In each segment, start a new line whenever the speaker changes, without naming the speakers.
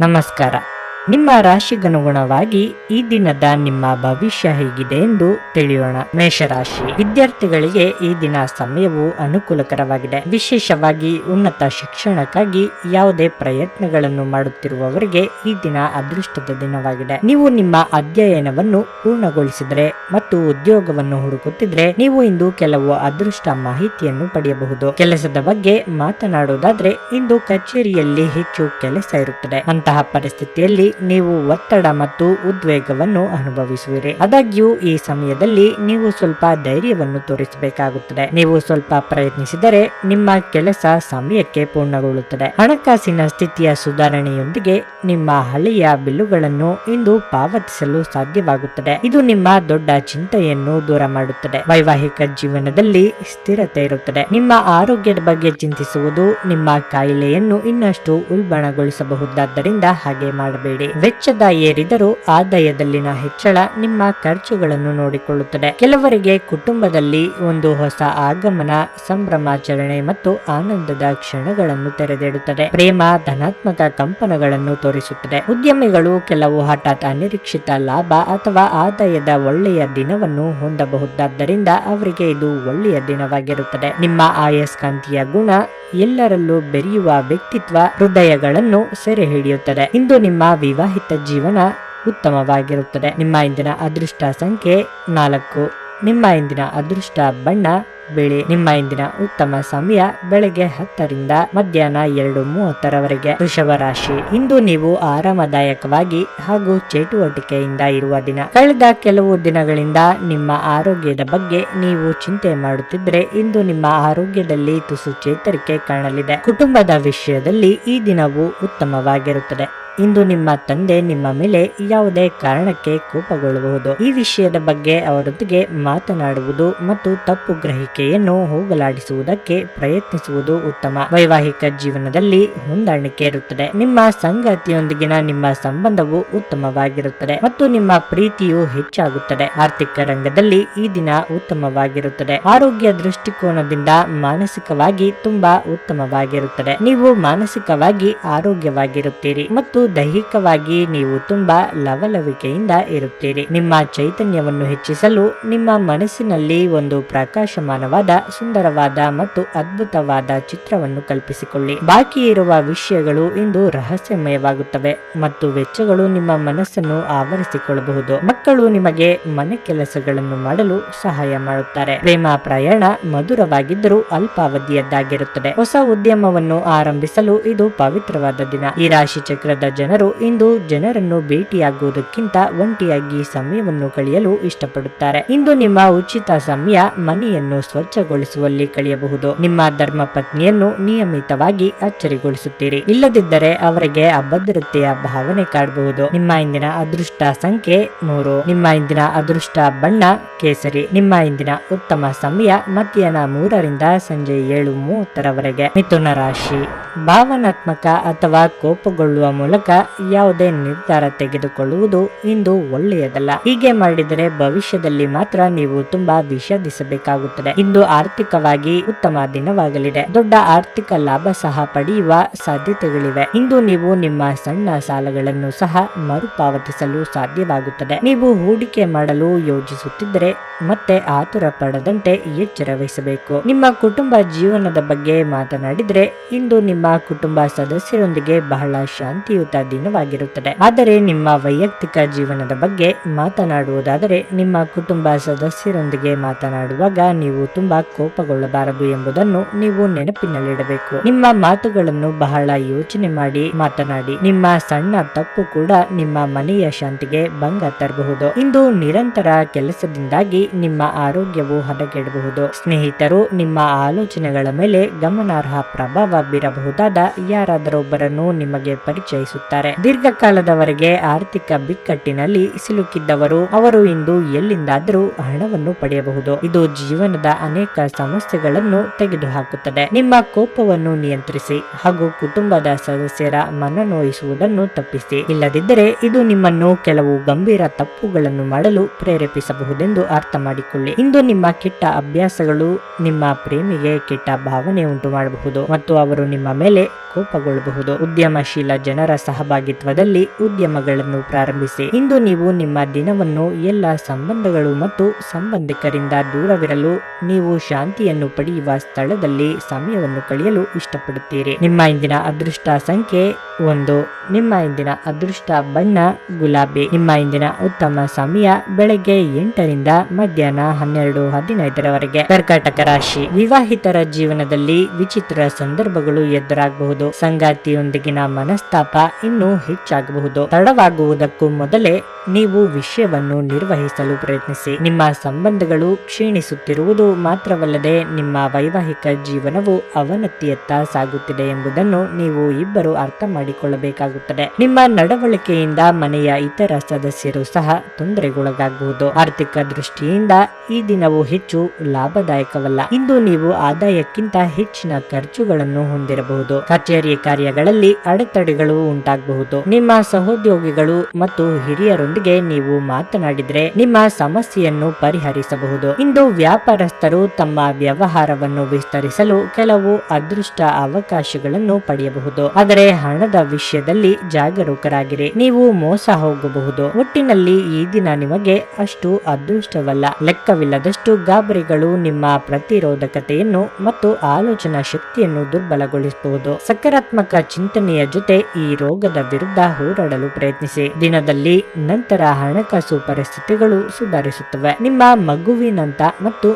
ನಮಸ್ಕಾರ. ನಿಮ್ಮ ರಾಶಿಗನುಗುಣವಾಗಿ ಈ ದಿನದ ನಿಮ್ಮ ಭವಿಷ್ಯ ಹೇಗಿದೆ ಎಂದು ತಿಳಿಯೋಣ. ಮೇಷರಾಶಿ. ವಿದ್ಯಾರ್ಥಿಗಳಿಗೆ ಈ ದಿನ ಸಮಯವು ಅನುಕೂಲಕರವಾಗಿದೆ. ವಿಶೇಷವಾಗಿ ಉನ್ನತ ಶಿಕ್ಷಣಕ್ಕಾಗಿ ಯಾವುದೇ ಪ್ರಯತ್ನಗಳನ್ನು ಮಾಡುತ್ತಿರುವವರಿಗೆ ಈ ದಿನ ಅದೃಷ್ಟದ ದಿನವಾಗಿದೆ. ನೀವು ನಿಮ್ಮ ಅಧ್ಯಯನವನ್ನು ಪೂರ್ಣಗೊಳಿಸಿದರೆ ಮತ್ತು ಉದ್ಯೋಗವನ್ನು ಹುಡುಕುತ್ತಿದ್ರೆ ನೀವು ಇಂದು ಕೆಲವು ಅದೃಷ್ಟ ಮಾಹಿತಿಯನ್ನು ಪಡೆಯಬಹುದು. ಕೆಲಸದ ಬಗ್ಗೆ ಮಾತನಾಡುವುದಾದ್ರೆ ಇಂದು ಕಚೇರಿಯಲ್ಲಿ ಹೆಚ್ಚು ಕೆಲಸ ಇರುತ್ತದೆ. ಅಂತಹ ಪರಿಸ್ಥಿತಿಯಲ್ಲಿ ನೀವು ಒತ್ತಡ ಮತ್ತು ಉದ್ವೇಗವನ್ನು ಅನುಭವಿಸುವಿರಿ. ಆದಾಗ್ಯೂ, ಈ ಸಮಯದಲ್ಲಿ ನೀವು ಸ್ವಲ್ಪ ಧೈರ್ಯವನ್ನು ತೋರಿಸಬೇಕಾಗುತ್ತದೆ. ನೀವು ಸ್ವಲ್ಪ ಪ್ರಯತ್ನಿಸಿದರೆ ನಿಮ್ಮ ಕೆಲಸ ಸಮಯಕ್ಕೆ ಪೂರ್ಣಗೊಳ್ಳುತ್ತದೆ. ಹಣಕಾಸಿನ ಸ್ಥಿತಿಯ ಸುಧಾರಣೆಯೊಂದಿಗೆ ನಿಮ್ಮ ಹಳೆಯ ಬಿಲ್ಲುಗಳನ್ನು ಇಂದು ಪಾವತಿಸಲು ಸಾಧ್ಯವಾಗುತ್ತದೆ. ಇದು ನಿಮ್ಮ ದೊಡ್ಡ ಚಿಂತೆಯನ್ನು ದೂರ ಮಾಡುತ್ತದೆ. ವೈವಾಹಿಕ ಜೀವನದಲ್ಲಿ ಸ್ಥಿರತೆ ಇರುತ್ತದೆ. ನಿಮ್ಮ ಆರೋಗ್ಯದ ಬಗ್ಗೆ ಚಿಂತಿಸುವುದು ನಿಮ್ಮ ಕಾಯಿಲೆಯನ್ನು ಇನ್ನಷ್ಟು ಉಲ್ಬಣಗೊಳಿಸಬಹುದಾದ್ದರಿಂದ ಹಾಗೆ ಮಾಡಬೇಡಿ. ವೆಚ್ಚದ ಏರಿದರೂ ಆದಾಯದಲ್ಲಿನ ಹೆಚ್ಚಳ ನಿಮ್ಮ ಖರ್ಚುಗಳನ್ನು ನೋಡಿಕೊಳ್ಳುತ್ತದೆ. ಕೆಲವರಿಗೆ ಕುಟುಂಬದಲ್ಲಿ ಒಂದು ಹೊಸ ಆಗಮನ, ಸಂಭ್ರಮಾಚರಣೆ ಮತ್ತು ಆನಂದದ ಕ್ಷಣಗಳನ್ನು ತೆರೆದಿಡುತ್ತದೆ. ಪ್ರೇಮ, ಧನಾತ್ಮಕ ಕಂಪನಗಳನ್ನು ತೋರಿಸುತ್ತದೆ. ಉದ್ಯಮಿಗಳು ಕೆಲವು ಹಠಾತ್ ಅನಿರೀಕ್ಷಿತ ಲಾಭ ಅಥವಾ ಆದಾಯದ ಒಳ್ಳೆಯ ದಿನವನ್ನು ಹೊಂದಬಹುದಾದ್ದರಿಂದ ಅವರಿಗೆ ಇದು ಒಳ್ಳೆಯ ದಿನವಾಗಿರುತ್ತದೆ. ನಿಮ್ಮ ಆಯಸ್ಕಾಂತೀಯ ಗುಣ ಎಲ್ಲರಲ್ಲೂ ಬೆರೆಯುವ ವ್ಯಕ್ತಿತ್ವ ಹೃದಯಗಳನ್ನು ಸೆರೆ ಹಿಡಿಯುತ್ತದೆ. ಇಂದು ನಿಮ್ಮ ವಿವಾಹಿತ ಜೀವನ ಉತ್ತಮವಾಗಿರುತ್ತದೆ. ನಿಮ್ಮ ಇಂದಿನ ಅದೃಷ್ಟ ಸಂಖ್ಯೆ ನಾಲ್ಕು. ನಿಮ್ಮ ಇಂದಿನ ಅದೃಷ್ಟ ಬಣ್ಣ ಬಿಳಿ ನಿಮ್ಮ ಇಂದಿನ ಉತ್ತಮ ಸಮಯ ಬೆಳಗ್ಗೆ ಹತ್ತರಿಂದ ಮಧ್ಯಾಹ್ನ ಎರಡು ಮೂವತ್ತರವರೆಗೆ ವೃಷಭ ರಾಶಿ. ಇಂದು ನೀವು ಆರಾಮದಾಯಕವಾಗಿ ಹಾಗೂ ಚಟುವಟಿಕೆಯಿಂದ ಇರುವ ದಿನ. ಕಳೆದ ಕೆಲವು ದಿನಗಳಿಂದ ನಿಮ್ಮ ಆರೋಗ್ಯದ ಬಗ್ಗೆ ನೀವು ಚಿಂತೆ ಮಾಡುತ್ತಿದ್ರೆ ಇಂದು ನಿಮ್ಮ ಆರೋಗ್ಯದಲ್ಲಿ ತುಸು ಚೇತರಿಕೆ ಕಾಣಲಿದೆ. ಕುಟುಂಬದ ವಿಷಯದಲ್ಲಿ ಈ ದಿನವು ಉತ್ತಮವಾಗಿರುತ್ತದೆ. ಇಂದು ನಿಮ್ಮ ತಂದೆ ನಿಮ್ಮ ಮೇಲೆ ಯಾವುದೇ ಕಾರಣಕ್ಕೆ ಕೋಪಗೊಳ್ಳಬಹುದು ಈ ವಿಷಯದ ಬಗ್ಗೆ ಅವರೊಂದಿಗೆ ಮಾತನಾಡುವುದು ಮತ್ತು ತಪ್ಪು ಗ್ರಹಿಕೆಯನ್ನು ಹೋಗಲಾಡಿಸುವುದಕ್ಕೆ ಪ್ರಯತ್ನಿಸುವುದು ಉತ್ತಮ. ವೈವಾಹಿಕ ಜೀವನದಲ್ಲಿ ಹೊಂದಾಣಿಕೆ ಇರುತ್ತದೆ. ನಿಮ್ಮ ಸಂಗತಿಯೊಂದಿಗಿನ ನಿಮ್ಮ ಸಂಬಂಧವು ಉತ್ತಮವಾಗಿರುತ್ತದೆ ಮತ್ತು ನಿಮ್ಮ ಪ್ರೀತಿಯು ಹೆಚ್ಚಾಗುತ್ತದೆ. ಆರ್ಥಿಕ ರಂಗದಲ್ಲಿ ಈ ದಿನ ಉತ್ತಮವಾಗಿರುತ್ತದೆ. ಆರೋಗ್ಯ ದೃಷ್ಟಿಕೋನದಿಂದ ಮಾನಸಿಕವಾಗಿ ತುಂಬಾ ಉತ್ತಮವಾಗಿರುತ್ತದೆ. ನೀವು ಮಾನಸಿಕವಾಗಿ ಆರೋಗ್ಯವಾಗಿರುತ್ತೀರಿ ಮತ್ತು ದೈಹಿಕವಾಗಿ ನೀವು ತುಂಬಾ ಲವಲವಿಕೆಯಿಂದ ಇರುತ್ತೀರಿ. ನಿಮ್ಮ ಚೈತನ್ಯವನ್ನು ಹೆಚ್ಚಿಸಲು ನಿಮ್ಮ ಮನಸ್ಸಿನಲ್ಲಿ ಒಂದು ಪ್ರಕಾಶಮಾನವಾದ ಸುಂದರವಾದ ಮತ್ತು ಅದ್ಭುತವಾದ ಚಿತ್ರವನ್ನು ಕಲ್ಪಿಸಿಕೊಳ್ಳಿ. ಬಾಕಿ ಇರುವ ವಿಷಯಗಳು ಇಂದು ರಹಸ್ಯಮಯವಾಗುತ್ತವೆ ಮತ್ತು ವೆಚ್ಚಗಳು ನಿಮ್ಮ ಮನಸ್ಸನ್ನು ಆವರಿಸಿಕೊಳ್ಳಬಹುದು. ಮಕ್ಕಳು ನಿಮಗೆ ಮನೆ ಕೆಲಸಗಳನ್ನು ಮಾಡಲು ಸಹಾಯ ಮಾಡುತ್ತಾರೆ. ಪ್ರೇಮ ಪ್ರಯಾಣ ಮಧುರವಾಗಿದ್ದರೂ ಅಲ್ಪಾವಧಿಯದ್ದಾಗಿರುತ್ತದೆ. ಹೊಸ ಉದ್ಯಮವನ್ನು ಆರಂಭಿಸಲು ಇದು ಪವಿತ್ರವಾದ ದಿನ. ಈ ರಾಶಿ ಚಕ್ರದ ಜನರು ಇಂದು ಜನರನ್ನು ಭೇಟಿಯಾಗುವುದಕ್ಕಿಂತ ಒಂಟಿಯಾಗಿ ಸಮಯವನ್ನು ಕಳೆಯಲು ಇಷ್ಟಪಡುತ್ತಾರೆ. ಇಂದು ನಿಮ್ಮ ಉಚಿತ ಸಮಯ ಮನೆಯನ್ನು ಸ್ವಚ್ಛಗೊಳಿಸುವಲ್ಲಿ ಕಳೆಯಬಹುದು. ನಿಮ್ಮ ಧರ್ಮ ಪತ್ನಿಯನ್ನು ನಿಯಮಿತವಾಗಿ ಅಚ್ಚರಿಗೊಳಿಸುತ್ತೀರಿ. ಇಲ್ಲದಿದ್ದರೆ ಅವರಿಗೆ ಅಭದ್ರತೆಯ ಭಾವನೆ ಕಾಡಬಹುದು. ನಿಮ್ಮ ಇಂದಿನ ಅದೃಷ್ಟ ಸಂಖ್ಯೆ ಮೂರು ನಿಮ್ಮ ಇಂದಿನ ಅದೃಷ್ಟ ಬಣ್ಣ ಕೇಸರಿ. ನಿಮ್ಮ ಇಂದಿನ ಉತ್ತಮ ಸಮಯ ಮಧ್ಯಾಹ್ನ ಮೂರರಿಂದ ಸಂಜೆ ಏಳು ಮೂವತ್ತರವರೆಗೆ. ಮಿಥುನ ರಾಶಿ. ಭಾವನಾತ್ಮಕ ಅಥವಾ ಕೋಪಗೊಳ್ಳುವ ಮೂಲಕ ಯಾವುದೇ ನಿರ್ಧಾರ ತೆಗೆದುಕೊಳ್ಳುವುದು ಇಂದು ಒಳ್ಳೆಯದಲ್ಲ. ಹೀಗೆ ಮಾಡಿದರೆ ಭವಿಷ್ಯದಲ್ಲಿ ಮಾತ್ರ ನೀವು ತುಂಬಾ ವಿಷಾದಿಸಬೇಕಾಗುತ್ತದೆ. ಇಂದು ಆರ್ಥಿಕವಾಗಿ ಉತ್ತಮ ದಿನವಾಗಲಿದೆ. ದೊಡ್ಡ ಆರ್ಥಿಕ ಲಾಭ ಸಹ ಪಡೆಯುವ ಸಾಧ್ಯತೆಗಳಿವೆ. ಇಂದು ನೀವು ನಿಮ್ಮ ಸಣ್ಣ ಸಾಲಗಳನ್ನು ಸಹ ಮರುಪಾವತಿಸಲು ಸಾಧ್ಯವಾಗುತ್ತದೆ. ನೀವು ಹೂಡಿಕೆ ಮಾಡಲು ಯೋಜಿಸುತ್ತಿದ್ದರೆ ಮತ್ತೆ ಆತುರ ಪಡದಂತೆ ಎಚ್ಚರ ವಹಿಸಬೇಕು. ನಿಮ್ಮ ಕುಟುಂಬ ಜೀವನದ ಬಗ್ಗೆ ಮಾತನಾಡಿದರೆ ಇಂದು ನಿಮ್ಮ ಕುಟುಂಬ ಸದಸ್ಯರೊಂದಿಗೆ ಬಹಳ ಶಾಂತಿಯುತ ದಿನವಾಗಿರುತ್ತದೆ. ಆದರೆ ನಿಮ್ಮ ವೈಯಕ್ತಿಕ ಜೀವನದ ಬಗ್ಗೆ ಮಾತನಾಡುವುದಾದರೆ ನಿಮ್ಮ ಕುಟುಂಬ ಸದಸ್ಯರೊಂದಿಗೆ ಮಾತನಾಡುವಾಗ ನೀವು ತುಂಬಾ ಕೋಪಗೊಳ್ಳಬಾರದು ಎಂಬುದನ್ನು ನೀವು ನೆನಪಿನಲ್ಲಿಡಬೇಕು. ನಿಮ್ಮ ಮಾತುಗಳನ್ನು ಬಹಳ ಯೋಚನೆ ಮಾಡಿ, ಮಾತನಾಡಿ. ನಿಮ್ಮ ಸಣ್ಣ ತಪ್ಪು ಕೂಡ ನಿಮ್ಮ ಮನೆಯ ಶಾಂತಿಗೆ ಭಂಗ ತರಬಹುದು. ಇಂದು ನಿರಂತರ ಕೆಲಸದಿಂದಾಗಿ ನಿಮ್ಮ ಆರೋಗ್ಯವು ಹದಗೆಡಬಹುದು. ಸ್ನೇಹಿತರು, ನಿಮ್ಮ ಆಲೋಚನೆಗಳ ಮೇಲೆ ಗಮನಾರ್ಹ ಪ್ರಭಾವ ಬೀರಬಹುದಾದ ಯಾರಾದರೊಬ್ಬರನ್ನು ನಿಮಗೆ ಪರಿಚಯಿಸುತ್ತಾರೆ. ದೀರ್ಘಕಾಲದವರೆಗೆ ಆರ್ಥಿಕ ಬಿಕ್ಕಟ್ಟಿನಲ್ಲಿ ಸಿಲುಕಿದ್ದವರು, ಅವರು ಇಂದು ಎಲ್ಲಿಂದಾದರೂ ಹಣವನ್ನು ಪಡೆಯಬಹುದು. ಇದು ಜೀವನದ ಅನೇಕ ಸಮಸ್ಯೆಗಳನ್ನು ತೆಗೆದುಹಾಕುತ್ತದೆ. ನಿಮ್ಮ ಕೋಪವನ್ನು ನಿಯಂತ್ರಿಸಿ ಹಾಗೂ ಕುಟುಂಬದ ಸದಸ್ಯರ ಮನನೋಯಿಸುವುದನ್ನು ತಪ್ಪಿಸಿ. ಇಲ್ಲದಿದ್ದರೆ ಇದು ನಿಮ್ಮನ್ನು ಕೆಲವು ಗಂಭೀರ ತಪ್ಪುಗಳನ್ನು ಮಾಡಲು ಪ್ರೇರೇಪಿಸಬಹುದೆಂದು ಅರ್ಥ ಮಾಡಿಕೊಳ್ಳಿ ಇಂದು ನಿಮ್ಮ ಕೆಟ್ಟ ಅಭ್ಯಾಸಗಳು ನಿಮ್ಮ ಪ್ರೇಮಿಗೆ ಕೆಟ್ಟ ಭಾವನೆ ಉಂಟು ಮಾಡಬಹುದು ಮತ್ತು ಅವರು ನಿಮ್ಮ ಮೇಲೆ ಕೋಪಗೊಳ್ಳಬಹುದು. ಉದ್ಯಮಶೀಲ ಜನರ ಸಹಭಾಗಿತ್ವದಲ್ಲಿ ಉದ್ಯಮಗಳನ್ನು ಪ್ರಾರಂಭಿಸಿ. ಇಂದು ನೀವು ನಿಮ್ಮ ದಿನವನ್ನು ಎಲ್ಲ ಸಂಬಂಧಗಳು ಮತ್ತು ಸಂಬಂಧಿಕರಿಂದ ದೂರವಿರಲು ನೀವು ಶಾಂತಿಯನ್ನು ಪಡೆಯುವ ಸ್ಥಳದಲ್ಲಿ ಸಮಯವನ್ನು ಕಳೆಯಲು ಇಷ್ಟಪಡುತ್ತೀರಿ. ನಿಮ್ಮ ಇಂದಿನ ಅದೃಷ್ಟ ಸಂಖ್ಯೆ ಒಂದು. ನಿಮ್ಮ ಇಂದಿನ ಅದೃಷ್ಟ ಬಣ್ಣ ಗುಲಾಬಿ. ನಿಮ್ಮ ಇಂದಿನ ಉತ್ತಮ ಸಮಯ ಬೆಳಗ್ಗೆ ಎಂಟರಿಂದ ಮಧ್ಯಾಹ್ನ ಹನ್ನೆರಡು ಹದಿನೈದರವರೆಗೆ. ಕರ್ಕಾಟಕ ರಾಶಿ. ವಿವಾಹಿತರ ಜೀವನದಲ್ಲಿ ವಿಚಿತ್ರ ಸಂದರ್ಭಗಳು ಎದುರಾಗಬಹುದು. ಸಂಗಾತಿಯೊಂದಿಗಿನ ಮನಸ್ತಾಪ ಇನ್ನೂ ಹೆಚ್ಚಾಗಬಹುದು. ತಡವಾಗುವುದಕ್ಕೂ ಮೊದಲೇ ನೀವು ವಿಷಯವನ್ನು ನಿರ್ವಹಿಸಲು ಪ್ರಯತ್ನಿಸಿ. ನಿಮ್ಮ ಸಂಬಂಧಗಳು ಕ್ಷೀಣಿಸುತ್ತಿರುವುದು ಮಾತ್ರವಲ್ಲದೆ ನಿಮ್ಮ ವೈವಾಹಿಕ ಜೀವನವು ಅವನತಿಯತ್ತ ಸಾಗುತ್ತಿದೆ ಎಂಬುದನ್ನು ನೀವು ಇಬ್ಬರು ಅರ್ಥ ಮಾಡಿಕೊಳ್ಳಬೇಕಾಗುತ್ತದೆ. ನಿಮ್ಮ ನಡವಳಿಕೆಯಿಂದ ಮನೆಯ ಇತರ ಸದಸ್ಯರು ಸಹ ತೊಂದರೆಗೊಳಗಾಗಬಹುದು. ಆರ್ಥಿಕ ದೃಷ್ಟಿಯಿಂದ ಈ ದಿನವು ಹೆಚ್ಚು ಲಾಭದಾಯಕವಲ್ಲ. ಇಂದು ನೀವು ಆದಾಯಕ್ಕಿಂತ ಹೆಚ್ಚಿನ ಖರ್ಚುಗಳನ್ನು ಹೊಂದಿರಬಹುದು. ಕಚೇರಿ ಕಾರ್ಯಗಳಲ್ಲಿ ಅಡೆತಡೆಗಳು ಉಂಟಾಗಬಹುದು. ನಿಮ್ಮ ಸಹೋದ್ಯೋಗಿಗಳು ಮತ್ತು ಹಿರಿಯರೊಂದಿಗೆ ನೀವು ಮಾತನಾಡಿದರೆ ನಿಮ್ಮ ಸಮಸ್ಯೆಯನ್ನು ಪರಿಹರಿಸಬಹುದು. ಇಂದು ವ್ಯಾಪಾರಸ್ಥರು ತಮ್ಮ ವ್ಯವಹಾರವನ್ನು ವಿಸ್ತರಿಸಲು ಕೆಲವು ಅದೃಷ್ಟ ಅವಕಾಶಗಳನ್ನು ಪಡೆಯಬಹುದು. ಆದರೆ ಹಣದ ವಿಷಯದಲ್ಲಿ ಜಾಗರೂಕರಾಗಿರಿ. ನೀವು ಮೋಸ ಹೋಗಬಹುದು. ಒಟ್ಟಿನಲ್ಲಿ ಈ ದಿನ ನಿಮಗೆ ಅಷ್ಟು ಅದೃಷ್ಟವಲ್ಲ. ಲೆಕ್ಕವಿಲ್ಲದಷ್ಟು ಗಾಬರಿಗಳು ನಿಮ್ಮ ಪ್ರತಿರೋಧಕತೆಯನ್ನು ಮತ್ತು ಆಲೋಚನಾ ಶಕ್ತಿಯನ್ನು ದುರ್ಬಲಗೊಳಿಸಬಹುದು. ಸಕಾರಾತ್ಮಕ ಚಿಂತನೆಯ ಜೊತೆ ಈ ರೋಗದ ವಿರುದ್ಧ ಹೋರಾಡಲು ಪ್ರಯತ್ನಿಸಿ. ದಿನದಲ್ಲಿ ನಂತರ ಹಣಕಾಸು ಪರಿಸ್ಥಿತಿಗಳು ಸುಧಾರಿಸುತ್ತವೆ. ನಿಮ್ಮ ಮಗುವಿನಂತ ಮತ್ತು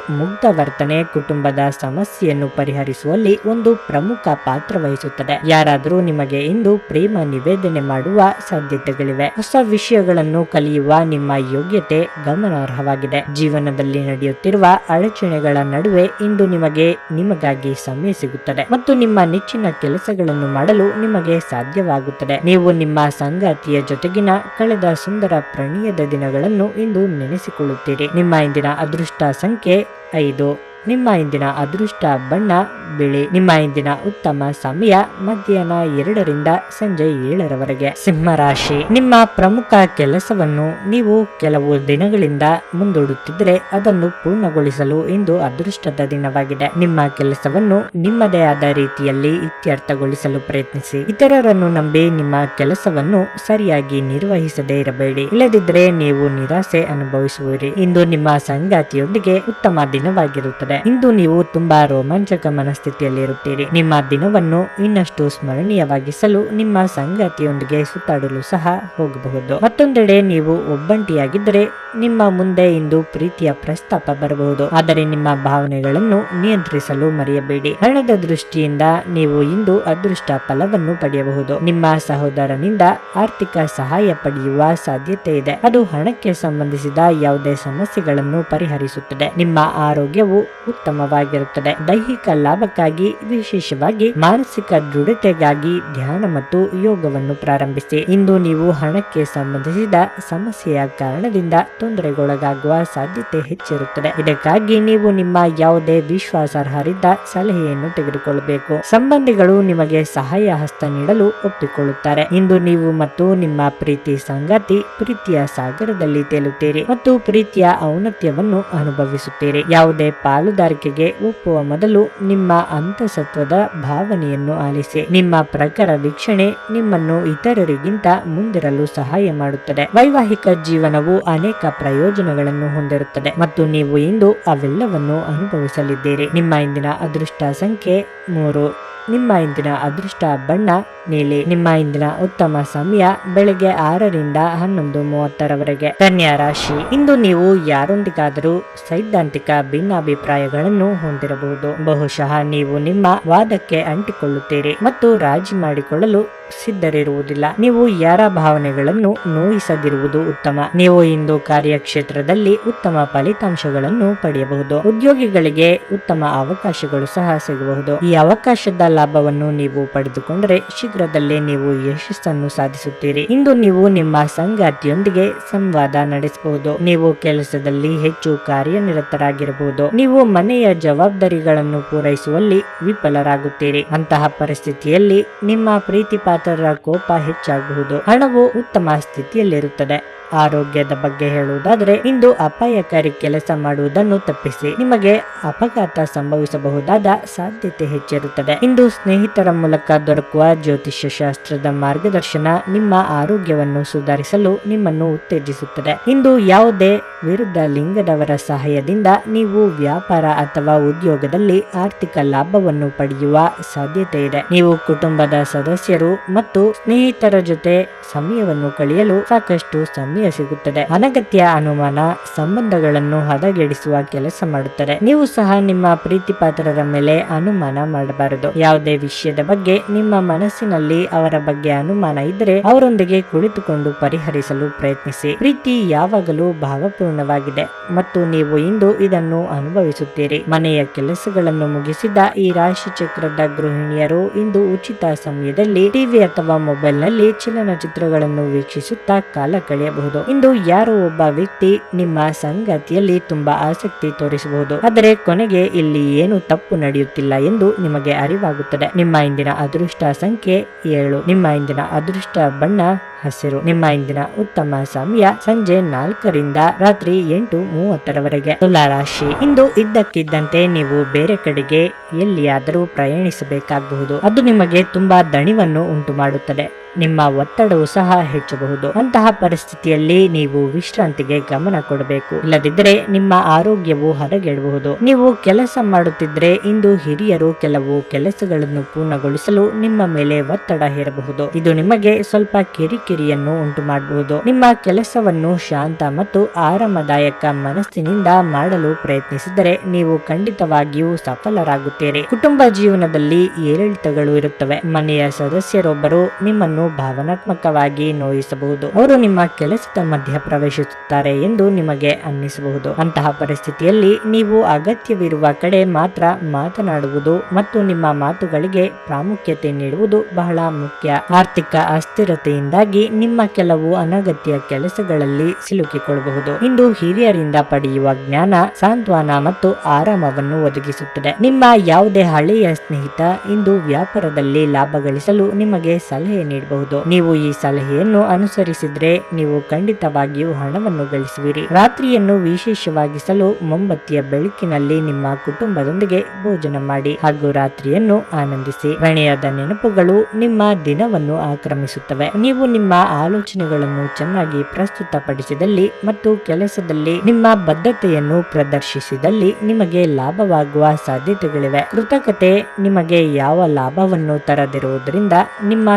ವರ್ತನೆ ಕುಟುಂಬದ ಸಮಸ್ಯೆಯನ್ನು ಪರಿಹರಿಸುವಲ್ಲಿ ಒಂದು ಪ್ರಮುಖ ಪಾತ್ರ ವಹಿಸುತ್ತದೆ. ಯಾರಾದರೂ ನಿಮಗೆ ಇಂದು ಪ್ರೇಮ ನಿವೇದನೆ ಮಾಡುವ ಸಾಧ್ಯತೆಗಳಿವೆ. ಹೊಸ ವಿಷಯಗಳನ್ನು ಕಲಿಯುವ ನಿಮ್ಮ ಯೋಗ್ಯತೆ ಗಮನಾರ್ಹವಾಗಿದೆ. ಜೀವನದಲ್ಲಿ ನಡೆಯುತ್ತಿರುವ ಅಡಚಣೆಗಳ ನಡುವೆ ಇಂದು ನಿಮಗೆ ನಿಮಗಾಗಿ ಸಮಯ ಸಿಗುತ್ತದೆ ಮತ್ತು ನಿಮ್ಮ ನೆಚ್ಚಿನ ಕೆಲಸಗಳನ್ನು ಮಾಡಲು ನಿಮಗೆ ಸಾಧ್ಯವಾಗುತ್ತದೆ. ನೀವು ನಿಮ್ಮ ಸಂಗಾತಿಯ ಜೊತೆಗಿನ ಕಳೆದ ಸುಂದರ ಪ್ರಣಯದ ದಿನಗಳನ್ನು ಇಂದು ನೆನೆಸಿಕೊಳ್ಳುತ್ತೀರಿ. ನಿಮ್ಮ ಇಂದಿನ ಅದೃಷ್ಟ ಸಂಖ್ಯೆ イド ನಿಮ್ಮ ಇಂದಿನ ಅದೃಷ್ಟ ಬಣ್ಣ, ಬಿಳಿ. ನಿಮ್ಮ ಇಂದಿನ ಉತ್ತಮ ಸಮಯ ಮಧ್ಯಾಹ್ನ ಎರಡರಿಂದ ಸಂಜೆ ಏಳರವರೆಗೆ. ಸಿಂಹ ರಾಶಿ. ನಿಮ್ಮ ಪ್ರಮುಖ ಕೆಲಸವನ್ನು ನೀವು ಕೆಲವು ದಿನಗಳಿಂದ ಮುಂದೂಡುತ್ತಿದ್ದರೆ ಅದನ್ನು ಪೂರ್ಣಗೊಳಿಸಲು ಇಂದು ಅದೃಷ್ಟದ ದಿನವಾಗಿದೆ. ನಿಮ್ಮ ಕೆಲಸವನ್ನು ನಿಮ್ಮದೇ ಆದ ರೀತಿಯಲ್ಲಿ ಇತ್ಯರ್ಥಗೊಳಿಸಲು ಪ್ರಯತ್ನಿಸಿ. ಇತರರನ್ನು ನಂಬಿ ನಿಮ್ಮ ಕೆಲಸವನ್ನು ಸರಿಯಾಗಿ ನಿರ್ವಹಿಸದೇ ಇರಬೇಡಿ. ಇಲ್ಲದಿದ್ದರೆ ನೀವು ನಿರಾಸೆ ಅನುಭವಿಸುವಿರಿ. ಇಂದು ನಿಮ್ಮ ಸಂಗಾತಿಯೊಂದಿಗೆ ಉತ್ತಮ ದಿನವಾಗಿರುತ್ತದೆ. ಇಂದು ನೀವು ತುಂಬಾ ರೋಮಾಂಚಕ ಮನಸ್ಥಿತಿಯಲ್ಲಿರುತ್ತೀರಿ. ನಿಮ್ಮ ದಿನವನ್ನು ಇನ್ನಷ್ಟು ಸ್ಮರಣೀಯವಾಗಿಸಲು ನಿಮ್ಮ ಸಂಗತಿಯೊಂದಿಗೆ ಸುತ್ತಾಡಲು ಸಹ ಹೋಗಬಹುದು. ಮತ್ತೊಂದೆಡೆ ನೀವು ಒಬ್ಬಂಟಿಯಾಗಿದ್ದರೆ ನಿಮ್ಮ ಮುಂದೆ ಇಂದು ಪ್ರೀತಿಯ ಪ್ರಸ್ತಾಪ ಬರಬಹುದು. ಆದರೆ ನಿಮ್ಮ ಭಾವನೆಗಳನ್ನು ನಿಯಂತ್ರಿಸಲು ಮರೆಯಬೇಡಿ. ಹಣದ ದೃಷ್ಟಿಯಿಂದ ನೀವು ಇಂದು ಅದೃಷ್ಟ ಫಲವನ್ನು ಪಡೆಯಬಹುದು. ನಿಮ್ಮ ಸಹೋದರನಿಂದ ಆರ್ಥಿಕ ಸಹಾಯ ಪಡೆಯುವ ಸಾಧ್ಯತೆ ಇದೆ. ಅದು ಹಣಕ್ಕೆ ಸಂಬಂಧಿಸಿದ ಯಾವುದೇ ಸಮಸ್ಯೆಗಳನ್ನು ಪರಿಹರಿಸುತ್ತದೆ. ನಿಮ್ಮ ಆರೋಗ್ಯವು ಉತ್ತಮವಾಗಿರುತ್ತದೆ. ದೈಹಿಕ ಲಾಭಕ್ಕಾಗಿ, ವಿಶೇಷವಾಗಿ ಮಾನಸಿಕ ದೃಢತೆಗಾಗಿ ಧ್ಯಾನ ಮತ್ತು ಯೋಗವನ್ನು ಪ್ರಾರಂಭಿಸಿ. ಇಂದು ನೀವು ಹಣಕ್ಕೆ ಸಂಬಂಧಿಸಿದ ಸಮಸ್ಯೆಯ ಕಾರಣದಿಂದ ತೊಂದರೆಗೊಳಗಾಗುವ ಸಾಧ್ಯತೆ ಹೆಚ್ಚಿರುತ್ತದೆ. ಇದಕ್ಕಾಗಿ ನೀವು ನಿಮ್ಮ ಯಾವುದೇ ವಿಶ್ವಾಸಾರ್ಹರಿದ್ದ ಸಲಹೆಯನ್ನು ತೆಗೆದುಕೊಳ್ಳಬೇಕು. ಸಂಬಂಧಿಗಳು ನಿಮಗೆ ಸಹಾಯ ಹಸ್ತ ನೀಡಲು ಒಪ್ಪಿಕೊಳ್ಳುತ್ತಾರೆ. ಇಂದು ನೀವು ಮತ್ತು ನಿಮ್ಮ ಪ್ರೀತಿ ಸಂಗಾತಿ ಪ್ರೀತಿಯ ಸಾಗರದಲ್ಲಿ ತೇಲುತ್ತೀರಿ ಮತ್ತು ಪ್ರೀತಿಯ ಔನ್ನತ್ಯವನ್ನು ಅನುಭವಿಸುತ್ತೀರಿ. ಯಾವುದೇ ಪಾಲುದಾರಿಕೆಗೆ ಒಪ್ಪುವ ಮೊದಲು ನಿಮ್ಮ ಅಂತಸತ್ವದ ಭಾವನೆಯನ್ನು ಆಲಿಸಿ. ನಿಮ್ಮ ಪ್ರಖರ ವೀಕ್ಷಣೆ ನಿಮ್ಮನ್ನು ಇತರರಿಗಿಂತ ಮುಂದಿರಲು ಸಹಾಯ ಮಾಡುತ್ತದೆ. ವೈವಾಹಿಕ ಜೀವನವು ಅನೇಕ ಪ್ರಯೋಜನಗಳನ್ನು ಹೊಂದಿರುತ್ತದೆ ಮತ್ತು ನೀವು ಇಂದು ಅವೆಲ್ಲವನ್ನು ಅನುಭವಿಸಲಿದ್ದೀರಿ. ನಿಮ್ಮ ಇಂದಿನ ಅದೃಷ್ಟ ಸಂಖ್ಯೆ ಮೂರು. ನಿಮ್ಮ ಇಂದಿನ ಅದೃಷ್ಟ ಬಣ್ಣ ನೀಲಿ ನಿಮ್ಮ ಇಂದಿನ ಉತ್ತಮ ಸಮಯ ಬೆಳಗ್ಗೆ ಆರರಿಂದ ಹನ್ನೊಂದು ಮೂವತ್ತರವರೆಗೆ. ಕನ್ಯಾ ರಾಶಿ, ಇಂದು ನೀವು ಯಾರೊಂದಿಗಾದರೂ ಸೈದ್ಧಾಂತಿಕ ಭಿನ್ನಾಭಿಪ್ರಾಯಗಳನ್ನು ಹೊಂದಿರಬಹುದು. ಬಹುಶಃ ನೀವು ನಿಮ್ಮ ವಾದಕ್ಕೆ ಅಂಟಿಕೊಳ್ಳುತ್ತೀರಿ ಮತ್ತು ರಾಜಿ ಮಾಡಿಕೊಳ್ಳಲು ಸಿದ್ಧರಿರುವುದಿಲ್ಲ. ನೀವು ಯಾರ ಭಾವನೆಗಳನ್ನು ನೋಯಿಸದಿರುವುದು ಉತ್ತಮ. ನೀವು ಇಂದು ಕಾರ್ಯಕ್ಷೇತ್ರದಲ್ಲಿ ಉತ್ತಮ ಫಲಿತಾಂಶಗಳನ್ನು ಪಡೆಯಬಹುದು. ಉದ್ಯೋಗಿಗಳಿಗೆ ಉತ್ತಮ ಅವಕಾಶಗಳು ಸಹ ಸಿಗಬಹುದು. ಈ ಅವಕಾಶದ ಲಾಭವನ್ನು ನೀವು ಪಡೆದುಕೊಂಡರೆ ಶೀಘ್ರದಲ್ಲೇ ನೀವು ಯಶಸ್ಸನ್ನು ಸಾಧಿಸುತ್ತೀರಿ. ಇಂದು ನೀವು ನಿಮ್ಮ ಸಂಗಾತಿಯೊಂದಿಗೆ ಸಂವಾದ ನಡೆಸಬಹುದು. ನೀವು ಕೆಲಸದಲ್ಲಿ ಹೆಚ್ಚು ಕಾರ್ಯನಿರತರಾಗಿರಬಹುದು. ನೀವು ಮನೆಯ ಜವಾಬ್ದಾರಿಗಳನ್ನು ಪೂರೈಸುವಲ್ಲಿ ವಿಫಲರಾಗುತ್ತೀರಿ. ಅಂತಹ ಪರಿಸ್ಥಿತಿಯಲ್ಲಿ ನಿಮ್ಮ ಪ್ರೀತಿಪಾತ್ರರ ಕೋಪ ಹೆಚ್ಚಾಗಬಹುದು ಹಣವು ಉತ್ತಮ ಸ್ಥಿತಿಯಲ್ಲಿರುತ್ತದೆ. ಆರೋಗ್ಯದ ಬಗ್ಗೆ ಹೇಳುವುದಾದರೆ ಇಂದು ಅಪಾಯಕಾರಿ ಕೆಲಸ ಮಾಡುವುದನ್ನು ತಪ್ಪಿಸಿ ನಿಮಗೆ ಅಪಘಾತ ಸಂಭವಿಸಬಹುದಾದ ಸಾಧ್ಯತೆ ಹೆಚ್ಚಿರುತ್ತದೆ. ಇಂದು ಸ್ನೇಹಿತರ ಮೂಲಕ ದೊರಕುವ ಜ್ಯೋತಿಷ್ಯ ಶಾಸ್ತ್ರದ ಮಾರ್ಗದರ್ಶನ ನಿಮ್ಮ ಆರೋಗ್ಯವನ್ನು ಸುಧಾರಿಸಲು ನಿಮ್ಮನ್ನು ಉತ್ತೇಜಿಸುತ್ತದೆ. ಇಂದು ಯಾವುದೇ ವಿರುದ್ಧ ಲಿಂಗದವರ ಸಹಾಯದಿಂದ ನೀವು ವ್ಯಾಪಾರ ಅಥವಾ ಉದ್ಯೋಗದಲ್ಲಿ ಆರ್ಥಿಕ ಲಾಭವನ್ನು ಪಡೆಯುವ ಸಾಧ್ಯತೆ ಇದೆ. ನೀವು ಕುಟುಂಬದ ಸದಸ್ಯರು ಮತ್ತು ಸ್ನೇಹಿತರ ಜೊತೆ ಸಮಯವನ್ನು ಕಳೆಯಲು ಸಾಕಷ್ಟು ಸಮಯ ಸಿಗುತ್ತದೆ ಅನಗತ್ಯ ಅನುಮಾನ ಸಂಬಂಧಗಳನ್ನು ಹದಗೆಡಿಸುವ ಕೆಲಸ ಮಾಡುತ್ತದೆ. ನೀವು ಸಹ ನಿಮ್ಮ ಪ್ರೀತಿಪಾತ್ರರ ಮೇಲೆ ಅನುಮಾನ ಮಾಡಬಾರದು. ಯಾವುದೇ ವಿಷಯದ ಬಗ್ಗೆ ನಿಮ್ಮ ಮನಸ್ಸಿನಲ್ಲಿ ಅವರ ಬಗ್ಗೆ ಅನುಮಾನ ಇದ್ದರೆ ಅವರೊಂದಿಗೆ ಕುಳಿತುಕೊಂಡು ಪರಿಹರಿಸಲು ಪ್ರಯತ್ನಿಸಿ. ಪ್ರೀತಿ ಯಾವಾಗಲೂ ಭಾವಪೂರ್ಣವಾಗಿದೆ ಮತ್ತು ನೀವು ಇಂದು ಇದನ್ನು ಅನುಭವಿಸುತ್ತೀರಿ. ಮನೆಯ ಕೆಲಸಗಳನ್ನು ಮುಗಿಸಿದ ಈ ರಾಶಿ ಚಕ್ರದ ಗೃಹಿಣಿಯರು ಇಂದು ಉಚಿತ ಸಮಯದಲ್ಲಿ ಟಿವಿ ಅಥವಾ ಮೊಬೈಲ್ನಲ್ಲಿ ಚಲನಚಿತ್ರಗಳನ್ನು ವೀಕ್ಷಿಸುತ್ತಾ ಕಾಲ ಕಳೆಯಬಹುದು. ಇಂದು ಯಾರೋ ಒಬ್ಬ ವ್ಯಕ್ತಿ ನಿಮ್ಮ ಸಂಗತಿಯಲ್ಲಿ ತುಂಬಾ ಆಸಕ್ತಿ ತೋರಿಸಬಹುದು. ಆದರೆ ಕೊನೆಗೆ ಇಲ್ಲಿ ಏನು ತಪ್ಪು ನಡೆಯುತ್ತಿಲ್ಲ ಎಂದು ನಿಮಗೆ ಅರಿವಾಗುತ್ತದೆ. ನಿಮ್ಮ ಇಂದಿನ ಅದೃಷ್ಟ ಸಂಖ್ಯೆ ಏಳು. ನಿಮ್ಮ ಇಂದಿನ ಅದೃಷ್ಟ ಬಣ್ಣ ಹಸಿರು. ನಿಮ್ಮ ಇಂದಿನ ಉತ್ತಮ ಸಮಯ ಸಂಜೆ ನಾಲ್ಕರಿಂದ ರಾತ್ರಿ ಎಂಟು ಮೂವತ್ತರವರೆಗೆ ರಾಶಿ. ಇಂದು ಇದ್ದಕ್ಕಿದ್ದಂತೆ ನೀವು ಬೇರೆ ಕಡೆಗೆ ಎಲ್ಲಿಯಾದರೂ ಪ್ರಯಾಣಿಸಬೇಕಾಗಬಹುದು. ಅದು ನಿಮಗೆ ತುಂಬಾ ದಣಿವನ್ನು ಉಂಟು ಮಾಡುತ್ತದೆ ನಿಮ್ಮ ಒತ್ತಡವು ಸಹ ಹೆಚ್ಚಬಹುದು. ಅಂತಹ ಪರಿಸ್ಥಿತಿಯಲ್ಲಿ ನೀವು ವಿಶ್ರಾಂತಿಗೆ ಗಮನ ಕೊಡಬೇಕು. ಇಲ್ಲದಿದ್ದರೆ ನಿಮ್ಮ ಆರೋಗ್ಯವು ಹದಗೆಡಬಹುದು. ನೀವು ಕೆಲಸ ಮಾಡುತ್ತಿದ್ರೆ ಇಂದು ಹಿರಿಯರು ಕೆಲವು ಕೆಲಸಗಳನ್ನು ಪೂರ್ಣಗೊಳಿಸಲು ನಿಮ್ಮ ಮೇಲೆ ಒತ್ತಡ ಹೇರಬಹುದು. ಇದು ನಿಮಗೆ ಸ್ವಲ್ಪ ಕಿರಿಕಿರಿಯನ್ನು ಉಂಟು ಮಾಡಬಹುದು ನಿಮ್ಮ ಕೆಲಸವನ್ನು ಶಾಂತ ಮತ್ತು ಆರಾಮದಾಯಕ ಮನಸ್ಸಿನಿಂದ ಮಾಡಲು ಪ್ರಯತ್ನಿಸಿದರೆ ನೀವು ಖಂಡಿತವಾಗಿಯೂ ಸಫಲರಾಗುತ್ತೀರಿ. ಕುಟುಂಬ ಜೀವನದಲ್ಲಿ ಏರಿಳಿತಗಳು ಇರುತ್ತವೆ. ಮನೆಯ ಸದಸ್ಯರೊಬ್ಬರು ನಿಮ್ಮನ್ನು ಭಾವನಾತ್ಮಕವಾಗಿ ನೋಯಿಸಬಹುದು. ಅವರು ನಿಮ್ಮ ಕೆಲಸದ ಮಧ್ಯ ಪ್ರವೇಶಿಸುತ್ತಾರೆ ಎಂದು ನಿಮಗೆ ಅನ್ನಿಸಬಹುದು. ಅಂತಹ ಪರಿಸ್ಥಿತಿಯಲ್ಲಿ ನೀವು ಅಗತ್ಯವಿರುವ ಕಡೆ ಮಾತ್ರ ಮಾತನಾಡುವುದು ಮತ್ತು ನಿಮ್ಮ ಮಾತುಗಳಿಗೆ ಪ್ರಾಮುಖ್ಯತೆ ನೀಡುವುದು ಬಹಳ ಮುಖ್ಯ. ಆರ್ಥಿಕ ಅಸ್ಥಿರತೆಯಿಂದಾಗಿ ನಿಮ್ಮ ಕೆಲವು ಅನಗತ್ಯ ಕೆಲಸಗಳಲ್ಲಿ ಸಿಲುಕಿಕೊಳ್ಳಬಹುದು. ಇಂದು ಹಿರಿಯರಿಂದ ಪಡೆಯುವ ಜ್ಞಾನ, ಸಾಂತ್ವನ ಮತ್ತು ಆರಾಮವನ್ನು ಒದಗಿಸುತ್ತದೆ. ನಿಮ್ಮ ಯಾವುದೇ ಹಳೆಯ ಸ್ನೇಹಿತ ಇಂದು ವ್ಯಾಪಾರದಲ್ಲಿ ಲಾಭ ಗಳಿಸಲು ನಿಮಗೆ ಸಲಹೆ ನೀಡಬಹುದು. ನೀವು ಈ ಸಲಹೆಯನ್ನು ಅನುಸರಿಸಿದ್ರೆ ನೀವು ಖಂಡಿತವಾಗಿಯೂ ಹಣವನ್ನು ಗಳಿಸುವಿರಿ. ರಾತ್ರಿಯನ್ನು ವಿಶೇಷವಾಗಿಸಲು ಮೊಂಬತ್ತಿಯ ಬೆಳಕಿನಲ್ಲಿ ನಿಮ್ಮ ಕುಟುಂಬದೊಂದಿಗೆ ಭೋಜನ ಮಾಡಿ ಹಾಗೂ ರಾತ್ರಿಯನ್ನು ಆನಂದಿಸಿ. ಪ್ರಣಯದ ನೆನಪುಗಳು ನಿಮ್ಮ ದಿನವನ್ನು ಆಕ್ರಮಿಸುತ್ತವೆ. ನೀವು ನಿಮ್ಮ ಆಲೋಚನೆಗಳನ್ನು ಚೆನ್ನಾಗಿ ಪ್ರಸ್ತುತಪಡಿಸಿದಲ್ಲಿ ಮತ್ತು ಕೆಲಸದಲ್ಲಿ ನಿಮ್ಮ ಬದ್ಧತೆಯನ್ನು ಪ್ರದರ್ಶಿಸಿದಲ್ಲಿ ನಿಮಗೆ ಲಾಭವಾಗುವ ಸಾಧ್ಯತೆಗಳಿವೆ. ಕೃತಕತೆ ನಿಮಗೆ ಯಾವ ಲಾಭವನ್ನು ತರದಿರುವುದರಿಂದ ನಿಮ್ಮ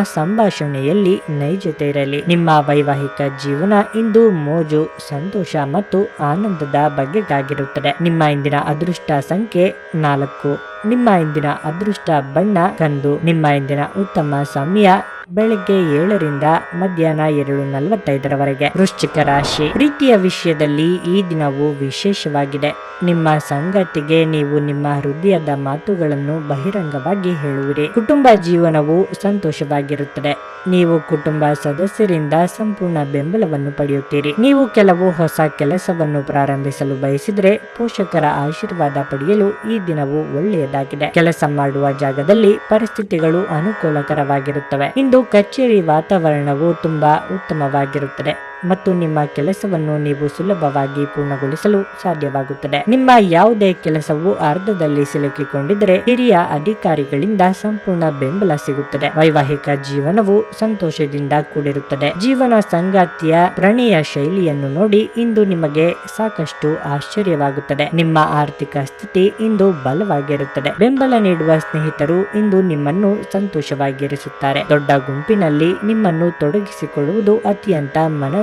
ಸಂಭಾಷಣೆಯಲ್ಲಿ ನೈಜತೆ ಇರಲಿ ನಿಮ್ಮ ವೈವಾಹಿಕ ಜೀವನ ಇಂದು ಮೋಜು, ಸಂತೋಷ ಮತ್ತು ಆನಂದದ ಬಗೆಗಾಗಿರುತ್ತದೆ. ನಿಮ್ಮ ಇಂದಿನ ಅದೃಷ್ಟ ಸಂಖ್ಯೆ ನಾಲ್ಕು. ನಿಮ್ಮ ಇಂದಿನ ಅದೃಷ್ಟ ಬಣ್ಣ ಕಂದು. ನಿಮ್ಮ ಇಂದಿನ ಉತ್ತಮ ಸಮಯ ಬೆಳಗ್ಗೆ ಏಳರಿಂದ ಮಧ್ಯಾಹ್ನ ಎರಡು ನಲವತ್ತೈದರವರೆಗೆ. ವೃಶ್ಚಿಕ ರಾಶಿ. ಪ್ರೀತಿಯ ವಿಷಯದಲ್ಲಿ ಈ ದಿನವು ವಿಶೇಷವಾಗಿದೆ. ನಿಮ್ಮ ಸಂಗತಿಗೆ ನೀವು ನಿಮ್ಮ ಹೃದಯದ ಮಾತುಗಳನ್ನು ಬಹಿರಂಗವಾಗಿ ಹೇಳುವಿರಿ. ಕುಟುಂಬ ಜೀವನವು ಸಂತೋಷವಾಗಿರುತ್ತದೆ. ನೀವು ಕುಟುಂಬ ಸದಸ್ಯರಿಂದ ಸಂಪೂರ್ಣ ಬೆಂಬಲವನ್ನು ಪಡೆಯುತ್ತೀರಿ. ನೀವು ಕೆಲವು ಹೊಸ ಕೆಲಸವನ್ನು ಪ್ರಾರಂಭಿಸಲು ಬಯಸಿದರೆ ಪೋಷಕರ ಆಶೀರ್ವಾದ ಪಡೆಯಲು ಈ ದಿನವು ಒಳ್ಳೆಯದಾಗಿದೆ. ಕೆಲಸ ಮಾಡುವ ಜಾಗದಲ್ಲಿ ಪರಿಸ್ಥಿತಿಗಳು ಅನುಕೂಲಕರವಾಗಿರುತ್ತವೆ. ಇಂದು ಕಚೇರಿ ವಾತಾವರಣವು ತುಂಬಾ ಉತ್ತಮವಾಗಿರುತ್ತದೆ. ಮತ್ತು ನಿಮ್ಮ ಕೆಲಸವನ್ನು ನೀವು ಸುಲಭವಾಗಿ ಪೂರ್ಣಗೊಳಿಸಲು ಸಾಧ್ಯವಾಗುತ್ತದೆ. ನಿಮ್ಮ ಯಾವುದೇ ಕೆಲಸವು ಅರ್ಧದಲ್ಲಿ ಸಿಲುಕಿಕೊಂಡಿದ್ದರೆ ಹಿರಿಯ ಅಧಿಕಾರಿಗಳಿಂದ ಸಂಪೂರ್ಣ ಬೆಂಬಲ ಸಿಗುತ್ತದೆ. ವೈವಾಹಿಕ ಜೀವನವು ಸಂತೋಷದಿಂದ ಕೂಡಿರುತ್ತದೆ. ಜೀವನ ಸಂಗಾತಿಯ ಪ್ರಣಯ ಶೈಲಿಯನ್ನು ನೋಡಿ ಇಂದು ನಿಮಗೆ ಸಾಕಷ್ಟು ಆಶ್ಚರ್ಯವಾಗುತ್ತದೆ. ನಿಮ್ಮ ಆರ್ಥಿಕ ಸ್ಥಿತಿ ಇಂದು ಬಲವಾಗಿರುತ್ತದೆ. ಬೆಂಬಲ ನೀಡುವ ಸ್ನೇಹಿತರು ಇಂದು ನಿಮ್ಮನ್ನು ಸಂತೋಷವಾಗಿರಿಸುತ್ತಾರೆ. ದೊಡ್ಡ ಗುಂಪಿನಲ್ಲಿ ನಿಮ್ಮನ್ನು ತೊಡಗಿಸಿಕೊಳ್ಳುವುದು ಅತ್ಯಂತ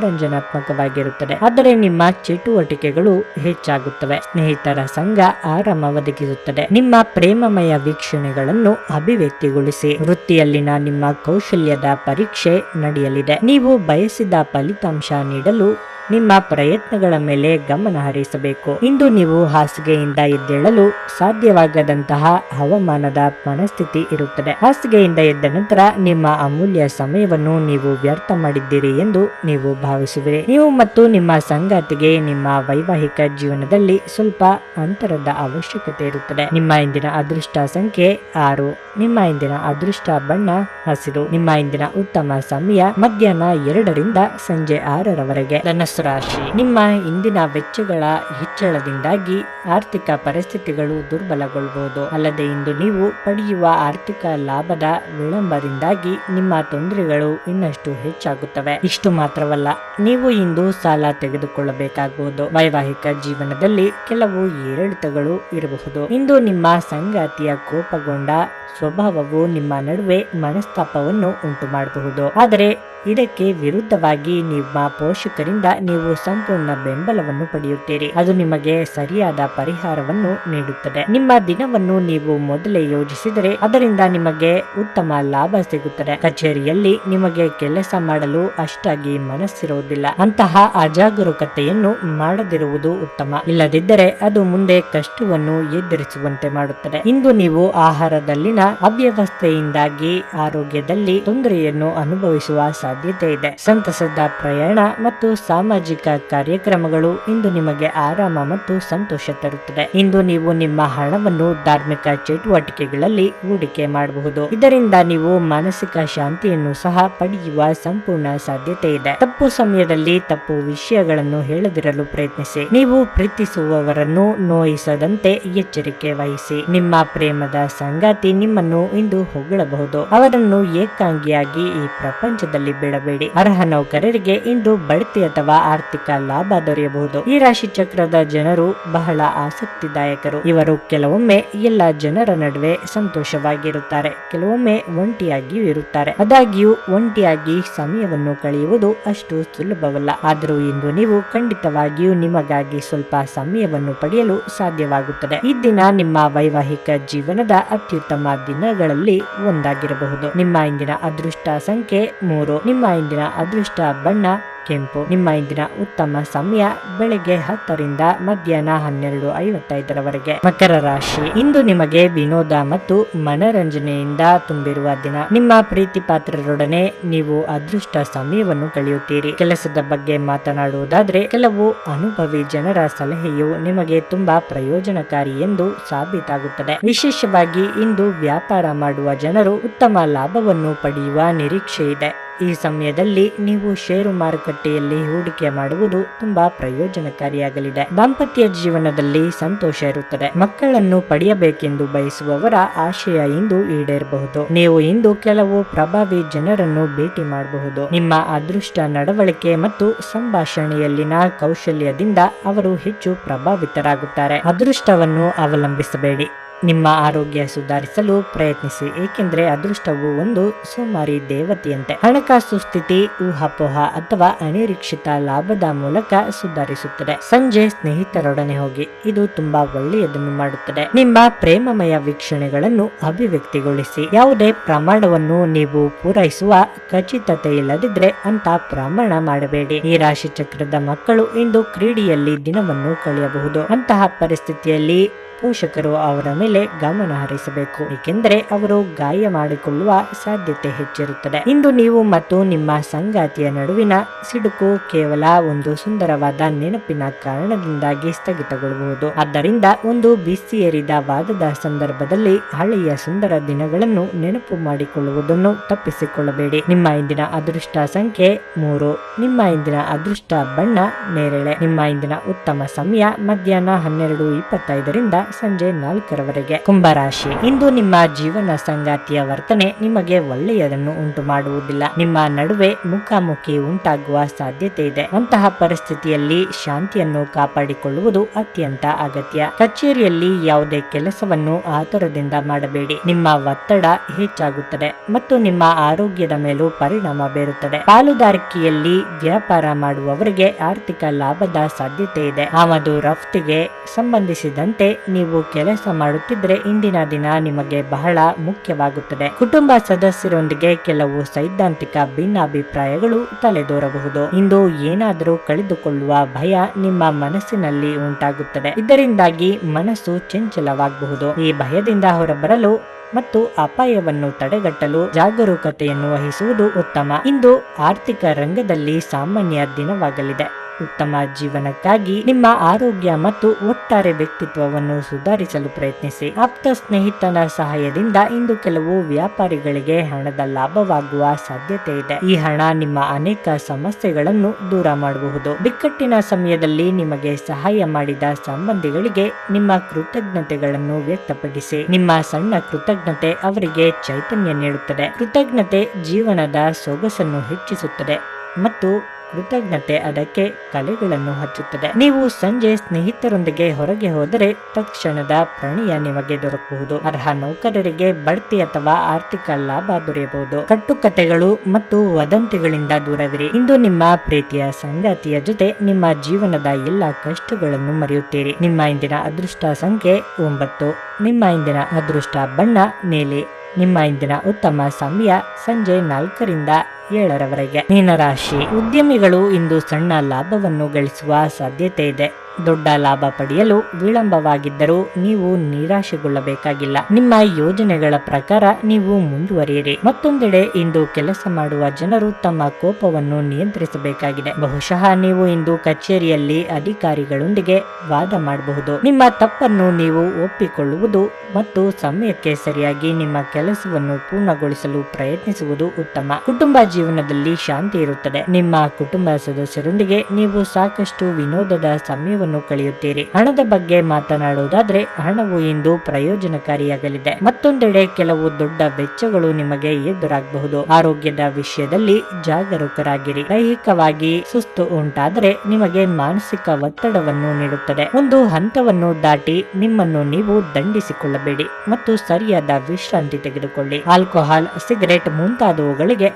ಮನರಂಜನಾತ್ಮಕವಾಗಿರುತ್ತದೆ. ಆದರೆ ನಿಮ್ಮ ಚಟುವಟಿಕೆಗಳು ಹೆಚ್ಚಾಗುತ್ತವೆ. ಸ್ನೇಹಿತರ ಸಂಘ ಆರಾಮ ಒದಗಿಸುತ್ತದೆ ನಿಮ್ಮ ಪ್ರೇಮಮಯ ವೀಕ್ಷಣೆಗಳನ್ನು ಅಭಿವ್ಯಕ್ತಿಗೊಳಿಸಿ. ವೃತ್ತಿಯಲ್ಲಿನ ನಿಮ್ಮ ಕೌಶಲ್ಯದ ಪರೀಕ್ಷೆ ನಡೆಯಲಿದೆ. ನೀವು ಬಯಸಿದ ಫಲಿತಾಂಶ ನೀಡಲು ನಿಮ್ಮ ಪ್ರಯತ್ನಗಳ ಮೇಲೆ ಗಮನ ಹರಿಸಬೇಕು. ಇಂದು ನೀವು ಹಾಸಿಗೆಯಿಂದ ಎದ್ದೇಳಲು ಸಾಧ್ಯವಾಗದಂತಹ ಹವಾಮಾನದ ಮನಸ್ಥಿತಿ ಇರುತ್ತದೆ. ಹಾಸಿಗೆಯಿಂದ ಎದ್ದ ನಂತರ ನಿಮ್ಮ ಅಮೂಲ್ಯ ಸಮಯವನ್ನು ನೀವು ವ್ಯರ್ಥ ಮಾಡಿದ್ದೀರಿ ಎಂದು ನೀವು ಭಾವಿಸುವಿರಿ. ನೀವು ಮತ್ತು ನಿಮ್ಮ ಸಂಗಾತಿಗೆ ನಿಮ್ಮ ವೈವಾಹಿಕ ಜೀವನದಲ್ಲಿ ಸ್ವಲ್ಪ ಅಂತರದ ಅವಶ್ಯಕತೆ ಇರುತ್ತದೆ. ನಿಮ್ಮ ಇಂದಿನ ಅದೃಷ್ಟ ಸಂಖ್ಯೆ ಆರು. ನಿಮ್ಮ ಇಂದಿನ ಅದೃಷ್ಟ ಬಣ್ಣ ಹಸಿರು. ನಿಮ್ಮ ಇಂದಿನ ಉತ್ತಮ ಸಮಯ ಮಧ್ಯಾಹ್ನ ಎರಡರಿಂದ ಸಂಜೆ ಆರರವರೆಗೆ. ಧನಸ್ಸು ರಾಶಿ. ನಿಮ್ಮ ಇಂದಿನ ವೆಚ್ಚಗಳ ಹೆಚ್ಚಳದಿಂದಾಗಿ ಆರ್ಥಿಕ ಪರಿಸ್ಥಿತಿಗಳು ದುರ್ಬಲಗೊಳ್ಳಬಹುದು ಅಲ್ಲದೆ ಇಂದು ನೀವು ಪಡೆಯುವ ಆರ್ಥಿಕ ಲಾಭದ ವಿಳಂಬದಿಂದಾಗಿ ನಿಮ್ಮ ತೊಂದರೆಗಳು ಇನ್ನಷ್ಟು ಹೆಚ್ಚಾಗುತ್ತವೆ. ಇಷ್ಟು ಮಾತ್ರವಲ್ಲ, ನೀವು ಇಂದು ಸಾಲ ತೆಗೆದುಕೊಳ್ಳಬೇಕಾಗುವುದು ವೈವಾಹಿಕ ಜೀವನದಲ್ಲಿ ಕೆಲವು ಏರಿಳಿತಗಳು ಇರಬಹುದು. ಇಂದು ನಿಮ್ಮ ಸಂಗಾತಿಯ ಕೋಪಗೊಂಡ ಸ್ವಭಾವವು ನಿಮ್ಮ ನಡುವೆ ಮನಸ್ತಾಪವನ್ನು ಉಂಟು ಮಾಡಬಹುದು ಆದರೆ ಇದಕ್ಕೆ ವಿರುದ್ಧವಾಗಿ ನಿಮ್ಮ ಪೋಷಕರಿಂದ ನೀವು ಸಂಪೂರ್ಣ ಬೆಂಬಲವನ್ನು ಪಡೆಯುತ್ತೀರಿ. ಅದು ನಿಮಗೆ ಸರಿಯಾದ ಪರಿಹಾರವನ್ನು ನೀಡುತ್ತದೆ. ನಿಮ್ಮ ದಿನವನ್ನು ನೀವು ಮೊದಲೇ ಯೋಜಿಸಿದರೆ ಅದರಿಂದ ನಿಮಗೆ ಉತ್ತಮ ಲಾಭ ಸಿಗುತ್ತದೆ. ಕಚೇರಿಯಲ್ಲಿ ನಿಮಗೆ ಕೆಲಸ ಮಾಡಲು ಅಷ್ಟಾಗಿ ಮನಸ್ಸಿರುವುದಿಲ್ಲ ಅಂತಹ ಅಜಾಗರೂಕತೆಯನ್ನು ಮಾಡದಿರುವುದು ಉತ್ತಮ. ಇಲ್ಲದಿದ್ದರೆ ಅದು ಮುಂದೆ ಕಷ್ಟವನ್ನು ಎದುರಿಸುವಂತೆ ಮಾಡುತ್ತದೆ. ಇಂದು ನೀವು ಆಹಾರದಲ್ಲಿನ ಅವ್ಯವಸ್ಥೆಯಿಂದಾಗಿ ಆರೋಗ್ಯದಲ್ಲಿ ತೊಂದರೆಯನ್ನು ಅನುಭವಿಸುವ ಸಾಧ್ಯತೆ ಇದೆ. ಸಂತಸದ ಪ್ರಯಾಣ ಮತ್ತು ಸಾಮಾಜಿಕ ಕಾರ್ಯಕ್ರಮಗಳು ಇಂದು ನಿಮಗೆ ಆರಾಮ ಮತ್ತು ಸಂತೋಷ ತರುತ್ತದೆ. ಇಂದು ನೀವು ನಿಮ್ಮ ಹಣವನ್ನು ಧಾರ್ಮಿಕ ಚಟುವಟಿಕೆಗಳಲ್ಲಿ ಹೂಡಿಕೆ ಮಾಡಬಹುದು. ಇದರಿಂದ ನೀವು ಮಾನಸಿಕ ಶಾಂತಿಯನ್ನು ಸಹ ಪಡೆಯುವ ಸಂಪೂರ್ಣ ಸಾಧ್ಯತೆ ಇದೆ. ತಪ್ಪು ಸಮಯದಲ್ಲಿ ತಪ್ಪು ವಿಷಯಗಳನ್ನು ಹೇಳದಿರಲು ಪ್ರಯತ್ನಿಸಿ. ನೀವು ಪ್ರೀತಿಸುವವರನ್ನು ನೋಯಿಸದಂತೆ ಎಚ್ಚರಿಕೆ ವಹಿಸಿ. ನಿಮ್ಮ ಪ್ರೇಮದ ಸಂಗಾತಿ ನಿಮ್ಮನ್ನು ಇಂದು ಹೊಗಳಬಹುದು. ಅವರನ್ನು ಏಕಾಂಗಿಯಾಗಿ ಈ ಪ್ರಪಂಚದಲ್ಲಿ ಬಿಡಬೇಡಿ. ಅರ್ಹ ನೌಕರರಿಗೆ ಇಂದು ಬಡ್ತಿ ಅಥವಾ ಆರ್ಥಿಕ ಲಾಭ ದೊರೆಯಬಹುದು. ಈ ರಾಶಿ ಚಕ್ರದ ಜನರು ಬಹಳ ಆಸಕ್ತಿದಾಯಕರು. ಇವರು ಕೆಲವೊಮ್ಮೆ ಎಲ್ಲ ಜನರ ನಡುವೆ ಸಂತೋಷವಾಗಿರುತ್ತಾರೆ. ಕೆಲವೊಮ್ಮೆ ಒಂಟಿಯಾಗಿಯೂ ಇರುತ್ತಾರೆ. ಆದಾಗ್ಯೂ, ಒಂಟಿಯಾಗಿ ಸಮಯವನ್ನು ಕಳೆಯುವುದು ಅಷ್ಟು ಸುಲಭವಲ್ಲ. ಆದರೂ ಇಂದು ನೀವು ಖಂಡಿತವಾಗಿಯೂ ನಿಮಗಾಗಿ ಸ್ವಲ್ಪ ಸಮಯವನ್ನು ಪಡೆಯಲು ಸಾಧ್ಯವಾಗುತ್ತದೆ. ಈ ದಿನ ನಿಮ್ಮ ವೈವಾಹಿಕ ಜೀವನದ ಅತ್ಯುತ್ತಮ ದಿನಗಳಲ್ಲಿ ಒಂದಾಗಿರಬಹುದು. ನಿಮ್ಮ ಇಂದಿನ ಅದೃಷ್ಟ ಸಂಖ್ಯೆ ಮೂರು. ನಿಮ್ಮ ಇಂದಿನ ಅದೃಷ್ಟ ಬಣ್ಣ ಕೆಂಪು. ನಿಮ್ಮ ಇಂದಿನ ಉತ್ತಮ ಸಮಯ ಬೆಳಗ್ಗೆ ಹತ್ತರಿಂದ ಮಧ್ಯಾಹ್ನ ಹನ್ನೆರಡು ಐವತ್ತೈದರವರೆಗೆ. ಮಕರ ರಾಶಿ. ಇಂದು ನಿಮಗೆ ವಿನೋದ ಮತ್ತು ಮನರಂಜನೆಯಿಂದ ತುಂಬಿರುವ ದಿನ. ನಿಮ್ಮ ಪ್ರೀತಿ ಪಾತ್ರರೊಡನೆ ನೀವು ಅದೃಷ್ಟ ಸಮಯವನ್ನು ಕಳೆಯುತ್ತೀರಿ. ಕೆಲಸದ ಬಗ್ಗೆ ಮಾತನಾಡುವುದಾದ್ರೆ, ಕೆಲವು ಅನುಭವಿ ಜನರ ಸಲಹೆಯು ನಿಮಗೆ ತುಂಬಾ ಪ್ರಯೋಜನಕಾರಿ ಎಂದು ಸಾಬೀತಾಗುತ್ತದೆ. ವಿಶೇಷವಾಗಿ ಇಂದು ವ್ಯಾಪಾರ ಮಾಡುವ ಜನರು ಉತ್ತಮ ಲಾಭವನ್ನು ಪಡೆಯುವ ನಿರೀಕ್ಷೆ ಇದೆ ಈ ಸಮಯದಲ್ಲಿ ನೀವು ಷೇರು ಮಾರುಕಟ್ಟೆಯಲ್ಲಿ ಹೂಡಿಕೆ ಮಾಡುವುದು ತುಂಬಾ ಪ್ರಯೋಜನಕಾರಿಯಾಗಲಿದೆ. ದಾಂಪತ್ಯ ಜೀವನದಲ್ಲಿ ಸಂತೋಷ ಇರುತ್ತದೆ. ಮಕ್ಕಳನ್ನು ಪಡೆಯಬೇಕೆಂದು ಬಯಸುವವರ ಆಶಯ ಇಂದು ಈಡೇರಬಹುದು. ನೀವು ಇಂದು ಕೆಲವು ಪ್ರಭಾವಿ ಜನರನ್ನು ಭೇಟಿ ಮಾಡಬಹುದು. ನಿಮ್ಮ ಅದೃಷ್ಟ ನಡವಳಿಕೆ ಮತ್ತು ಸಂಭಾಷಣೆಯಲ್ಲಿನ ಕೌಶಲ್ಯದಿಂದ ಅವರು ಹೆಚ್ಚು ಪ್ರಭಾವಿತರಾಗುತ್ತಾರೆ. ಅದೃಷ್ಟವನ್ನು ಅವಲಂಬಿಸಬೇಡಿ. ನಿಮ್ಮ ಆರೋಗ್ಯ ಸುಧಾರಿಸಲು ಪ್ರಯತ್ನಿಸಿ, ಏಕೆಂದರೆ ಅದೃಷ್ಟವು ಒಂದು ಸೋಮಾರಿ ದೇವತೆಯಂತೆ. ಹಣಕಾಸು ಸ್ಥಿತಿ, ಊಹಾಪೋಹ ಅಥವಾ ಅನಿರೀಕ್ಷಿತ ಲಾಭದ ಮೂಲಕ ಸುಧಾರಿಸುತ್ತದೆ. ಸಂಜೆ ಸ್ನೇಹಿತರೊಡನೆ ಹೋಗಿ, ಇದು ತುಂಬಾ ಒಳ್ಳೆಯದನ್ನು ಮಾಡುತ್ತದೆ. ನಿಮ್ಮ ಪ್ರೇಮಮಯ ವೀಕ್ಷಣೆಗಳನ್ನು ಅಭಿವ್ಯಕ್ತಿಗೊಳಿಸಿ. ಯಾವುದೇ ಪ್ರಮಾಣವನ್ನು ನೀವು ಪೂರೈಸುವ ಖಚಿತತೆ ಇಲ್ಲದಿದ್ರೆ ಅಂತ ಪ್ರಮಾಣ ಮಾಡಬೇಡಿ. ಈ ರಾಶಿ ಚಕ್ರದ ಮಕ್ಕಳು ಇಂದು ಕ್ರೀಡೆಯಲ್ಲಿ ದಿನವನ್ನು ಕಳೆಯಬಹುದು. ಅಂತಹ ಪರಿಸ್ಥಿತಿಯಲ್ಲಿ ಪೋಷಕರು ಅವರ ಮೇಲೆ ಗಮನ ಹರಿಸಬೇಕು, ಏಕೆಂದರೆ ಅವರು ಗಾಯ ಮಾಡಿಕೊಳ್ಳುವ ಸಾಧ್ಯತೆ ಹೆಚ್ಚಿರುತ್ತದೆ. ಇಂದು ನೀವು ಮತ್ತು ನಿಮ್ಮ ಸಂಗಾತಿಯ ನಡುವಿನ ಸಿಡುಕು ಕೇವಲ ಒಂದು ಸುಂದರವಾದ ನೆನಪಿನ ಕಾರಣದಿಂದಾಗಿ ಸ್ಥಗಿತಗೊಳ್ಳಬಹುದು ಆದ್ದರಿಂದ ಒಂದು ಬಿಸಿಯೇರಿದ ವಾದದ ಸಂದರ್ಭದಲ್ಲಿ ಹಳೆಯ ಸುಂದರ ದಿನಗಳನ್ನು ನೆನಪು ಮಾಡಿಕೊಳ್ಳುವುದನ್ನು ತಪ್ಪಿಸಿಕೊಳ್ಳಬೇಡಿ. ನಿಮ್ಮ ಇಂದಿನ ಅದೃಷ್ಟ ಸಂಖ್ಯೆ ಮೂರು. ನಿಮ್ಮ ಇಂದಿನ ಅದೃಷ್ಟ ಬಣ್ಣ ನೇರಳೆ. ನಿಮ್ಮ ಇಂದಿನ ಉತ್ತಮ ಸಮಯ ಮಧ್ಯಾಹ್ನ ಹನ್ನೆರಡು ಇಪ್ಪತ್ತೈದರಿಂದ ಸಂಜೆ ನಾಲ್ಕರವರೆಗೆ. ಕುಂಭರಾಶಿ. ಇಂದು ನಿಮ್ಮ ಜೀವನ ಸಂಗಾತಿಯ ವರ್ತನೆ ನಿಮಗೆ ಒಳ್ಳೆಯದನ್ನು ಉಂಟು ಮಾಡುವುದಿಲ್ಲ. ನಿಮ್ಮ ನಡುವೆ ಮುಖಾಮುಖಿ ಉಂಟಾಗುವ ಸಾಧ್ಯತೆ ಇದೆ. ಅಂತಹ ಪರಿಸ್ಥಿತಿಯಲ್ಲಿ ಶಾಂತಿಯನ್ನು ಕಾಪಾಡಿಕೊಳ್ಳುವುದು ಅತ್ಯಂತ ಅಗತ್ಯ. ಕಚೇರಿಯಲ್ಲಿ ಯಾವುದೇ ಕೆಲಸವನ್ನು ಆತುರದಿಂದ ಮಾಡಬೇಡಿ. ನಿಮ್ಮ ಒತ್ತಡ ಹೆಚ್ಚಾಗುತ್ತದೆ ಮತ್ತು ನಿಮ್ಮ ಆರೋಗ್ಯದ ಮೇಲೂ ಪರಿಣಾಮ ಬೀರುತ್ತದೆ. ಪಾಲುದಾರಿಕೆಯಲ್ಲಿ ವ್ಯಾಪಾರ ಮಾಡುವವರಿಗೆ ಆರ್ಥಿಕ ಲಾಭದ ಸಾಧ್ಯತೆ ಇದೆ. ಆಮದು ರಫ್ತಿಗೆ ಸಂಬಂಧಿಸಿದಂತೆ ನೀವು ಕೆಲಸ ಮಾಡುತ್ತಿದ್ರೆ ಇಂದಿನ ದಿನ ನಿಮಗೆ ಬಹಳ ಮುಖ್ಯವಾಗುತ್ತದೆ. ಕುಟುಂಬ ಸದಸ್ಯರೊಂದಿಗೆ ಕೆಲವು ಸೈದ್ಧಾಂತಿಕ ಭಿನ್ನಾಭಿಪ್ರಾಯಗಳು ತಲೆದೋರಬಹುದು. ಇಂದು ಏನಾದರೂ ಕಳೆದುಕೊಳ್ಳುವ ಭಯ ನಿಮ್ಮ ಮನಸ್ಸಿನಲ್ಲಿ ಉಂಟಾಗುತ್ತದೆ. ಇದರಿಂದಾಗಿ ಮನಸ್ಸು ಚಂಚಲವಾಗಬಹುದು. ಈ ಭಯದಿಂದ ಹೊರಬರಲು ಮತ್ತು ಅಪಾಯವನ್ನು ತಡೆಗಟ್ಟಲು ಜಾಗರೂಕತೆಯನ್ನು ವಹಿಸುವುದು ಉತ್ತಮ. ಇಂದು ಆರ್ಥಿಕ ರಂಗದಲ್ಲಿ ಸಾಮಾನ್ಯ ದಿನವಾಗಲಿದೆ. ಉತ್ತಮ ಜೀವನಕ್ಕಾಗಿ ನಿಮ್ಮ ಆರೋಗ್ಯ ಮತ್ತು ಒಟ್ಟಾರೆ ವ್ಯಕ್ತಿತ್ವವನ್ನು ಸುಧಾರಿಸಲು ಪ್ರಯತ್ನಿಸಿ. ಆಪ್ತ ಸ್ನೇಹಿತನ ಸಹಾಯದಿಂದ ಇಂದು ಕೆಲವು ವ್ಯಾಪಾರಿಗಳಿಗೆ ಹಣದ ಲಾಭವಾಗುವ ಸಾಧ್ಯತೆ ಇದೆ. ಈ ಹಣ ನಿಮ್ಮ ಅನೇಕ ಸಮಸ್ಯೆಗಳನ್ನು ದೂರ ಮಾಡಬಹುದು. ಬಿಕ್ಕಟ್ಟಿನ ಸಮಯದಲ್ಲಿ ನಿಮಗೆ ಸಹಾಯ ಮಾಡಿದ ಸಂಬಂಧಿಗಳಿಗೆ ನಿಮ್ಮ ಕೃತಜ್ಞತೆಗಳನ್ನು ವ್ಯಕ್ತಪಡಿಸಿ. ನಿಮ್ಮ ಸಣ್ಣ ಕೃತಜ್ಞತೆ ಅವರಿಗೆ ಚೈತನ್ಯ ನೀಡುತ್ತದೆ. ಕೃತಜ್ಞತೆ ಜೀವನದ ಸೊಗಸನ್ನು ಹೆಚ್ಚಿಸುತ್ತದೆ ಮತ್ತು ಕೃತಜ್ಞತೆ ಅದಕ್ಕೆ ಕಲೆಗಳನ್ನು ಹಚ್ಚುತ್ತದೆ. ನೀವು ಸಂಜೆ ಸ್ನೇಹಿತರೊಂದಿಗೆ ಹೊರಗೆ ಹೋದರೆ ತಕ್ಷಣದ ಪ್ರಣಯ ನಿಮಗೆ ದೊರಕಬಹುದು ಅರ್ಹ ನೌಕರರಿಗೆ ಬಡ್ತಿ ಅಥವಾ ಆರ್ಥಿಕ ಲಾಭ ದೊರೆಯಬಹುದು. ಕಟ್ಟುಕತೆಗಳು ಮತ್ತು ವದಂತಿಗಳಿಂದ ದೂರವಿರಿ. ಇಂದು ನಿಮ್ಮ ಪ್ರೀತಿಯ ಸಂಗಾತಿಯ ಜೊತೆ ನಿಮ್ಮ ಜೀವನದ ಎಲ್ಲ ಕಷ್ಟಗಳನ್ನು ಮರೆಯುತ್ತೀರಿ. ನಿಮ್ಮ ಇಂದಿನ ಅದೃಷ್ಟ ಸಂಖ್ಯೆ ಒಂಬತ್ತು. ನಿಮ್ಮ ಇಂದಿನ ಅದೃಷ್ಟ ಬಣ್ಣ ನೀಲಿ ನಿಮ್ಮ ಇಂದಿನ ಉತ್ತಮ ಸಮಯ ಸಂಜೆ ನಾಲ್ಕರಿಂದ ಏಳರವರೆಗೆ. ಮೀನರಾಶಿ ಉದ್ಯಮಿಗಳು ಇಂದು ಸಣ್ಣ ಲಾಭವನ್ನು ಗಳಿಸುವ ಸಾಧ್ಯತೆ ಇದೆ. ದೊಡ್ಡ ಲಾಭ ಪಡೆಯಲು ವಿಳಂಬವಾಗಿದ್ದರೂ ನೀವು ನಿರಾಶೆಗೊಳ್ಳಬೇಕಾಗಿಲ್ಲ. ನಿಮ್ಮ ಯೋಜನೆಗಳ ಪ್ರಕಾರ ನೀವು ಮುಂದುವರಿಯಿರಿ. ಮತ್ತೊಂದೆಡೆ ಇಂದು ಕೆಲಸ ಮಾಡುವ ಜನರು ತಮ್ಮ ಕೋಪವನ್ನು ನಿಯಂತ್ರಿಸಬೇಕಾಗಿದೆ. ಬಹುಶಃ ನೀವು ಇಂದು ಕಚೇರಿಯಲ್ಲಿ ಅಧಿಕಾರಿಗಳೊಂದಿಗೆ ವಾದ ಮಾಡಬಹುದು. ನಿಮ್ಮ ತಪ್ಪನ್ನು ನೀವು ಒಪ್ಪಿಕೊಳ್ಳುವುದು ಮತ್ತು ಸಮಯಕ್ಕೆ ಸರಿಯಾಗಿ ನಿಮ್ಮ ಕೆಲಸವನ್ನು ಪೂರ್ಣಗೊಳಿಸಲು ಪ್ರಯತ್ನಿಸುವುದು ಉತ್ತಮ. ಕುಟುಂಬ ಜೀವನದಲ್ಲಿ ಶಾಂತಿ ಇರುತ್ತದೆ. ನಿಮ್ಮ ಕುಟುಂಬ ಸದಸ್ಯರೊಂದಿಗೆ ನೀವು ಸಾಕಷ್ಟು ವಿನೋದದ ಸಮಯವನ್ನು ಕಳೆಯುತ್ತೀರಿ. ಹಣದ ಬಗ್ಗೆ ಮಾತನಾಡುವುದಾದ್ರೆ, ಹಣವು ಇಂದು ಪ್ರಯೋಜನಕಾರಿಯಾಗಲಿದೆ. ಮತ್ತೊಂದೆಡೆ ಕೆಲವು ದೊಡ್ಡ ವೆಚ್ಚಗಳು ನಿಮಗೆ ಎದುರಾಗಬಹುದು. ಆರೋಗ್ಯದ ವಿಷಯದಲ್ಲಿ ಜಾಗರೂಕರಾಗಿರಿ. ದೈಹಿಕವಾಗಿ ಸುಸ್ತು ಉಂಟಾದರೆ ನಿಮಗೆ ಮಾನಸಿಕ ಒತ್ತಡವನ್ನು ನೀಡುತ್ತದೆ. ಒಂದು ಹಂತವನ್ನು ದಾಟಿ ನಿಮ್ಮನ್ನು ನೀವು ದಂಡಿಸಿಕೊಳ್ಳಬೇಡಿ ಮತ್ತು ಸರಿಯಾದ ವಿಶ್ರಾಂತಿ ತೆಗೆದುಕೊಳ್ಳಿ. ಆಲ್ಕೋಹಾಲ್, ಸಿಗರೆಟ್ ಮುಂತಾದವುಗಳಿಗೆ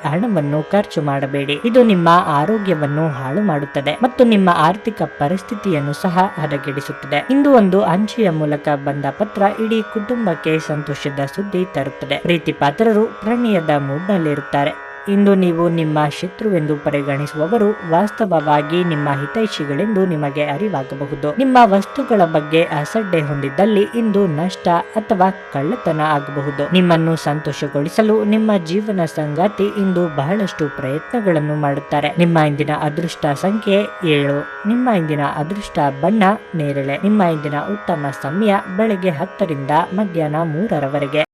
ಹಣವನ್ನು ಖರ್ಚು ಮಾಡಬೇಡಿ. ಇದು ನಿಮ್ಮ ಆರೋಗ್ಯವನ್ನು ಹಾಳು ಮಾಡುತ್ತದೆ ಮತ್ತು ನಿಮ್ಮ ಆರ್ಥಿಕ ಪರಿಸ್ಥಿತಿಯನ್ನು ಸಹ ಹದಗೆಡಿಸುತ್ತದೆ. ಇಂದು ಒಂದು ಅಂಚೆಯ ಮೂಲಕ ಬಂದ ಪತ್ರ ಇಡೀ ಕುಟುಂಬಕ್ಕೆ ಸಂತೋಷದ ಸುದ್ದಿ ತರುತ್ತದೆ. ಪ್ರೀತಿ ಪಾತ್ರರು ಪ್ರಣಯದ ಮೂಡ್ನಲ್ಲಿರುತ್ತಾರೆ ಇಂದು ನೀವು ನಿಮ್ಮ ಶತ್ರುವೆಂದು ಪರಿಗಣಿಸುವವರು ವಾಸ್ತವವಾಗಿ ನಿಮ್ಮ ಹಿತೈಷಿಗಳೆಂದು ನಿಮಗೆ ಅರಿವಾಗಬಹುದು. ನಿಮ್ಮ ವಸ್ತುಗಳ ಬಗ್ಗೆ ಅಸಡ್ಡೆ ಹೊಂದಿದ್ದಲ್ಲಿ ಇಂದು ನಷ್ಟ ಅಥವಾ ಕಳ್ಳತನ ಆಗಬಹುದು. ನಿಮ್ಮನ್ನು ಸಂತೋಷಗೊಳಿಸಲು ನಿಮ್ಮ ಜೀವನ ಸಂಗಾತಿ ಇಂದು ಬಹಳಷ್ಟು ಪ್ರಯತ್ನಗಳನ್ನು ಮಾಡುತ್ತಾರೆ. ನಿಮ್ಮ ಇಂದಿನ ಅದೃಷ್ಟ ಸಂಖ್ಯೆ ಏಳು. ನಿಮ್ಮ ಇಂದಿನ ಅದೃಷ್ಟ ಬಣ್ಣ ನೇರಳೆ. ನಿಮ್ಮ ಇಂದಿನ ಉತ್ತಮ ಸಮಯ ಬೆಳಗ್ಗೆ ಹತ್ತರಿಂದ ಮಧ್ಯಾಹ್ನ ಮೂರರವರೆಗೆ.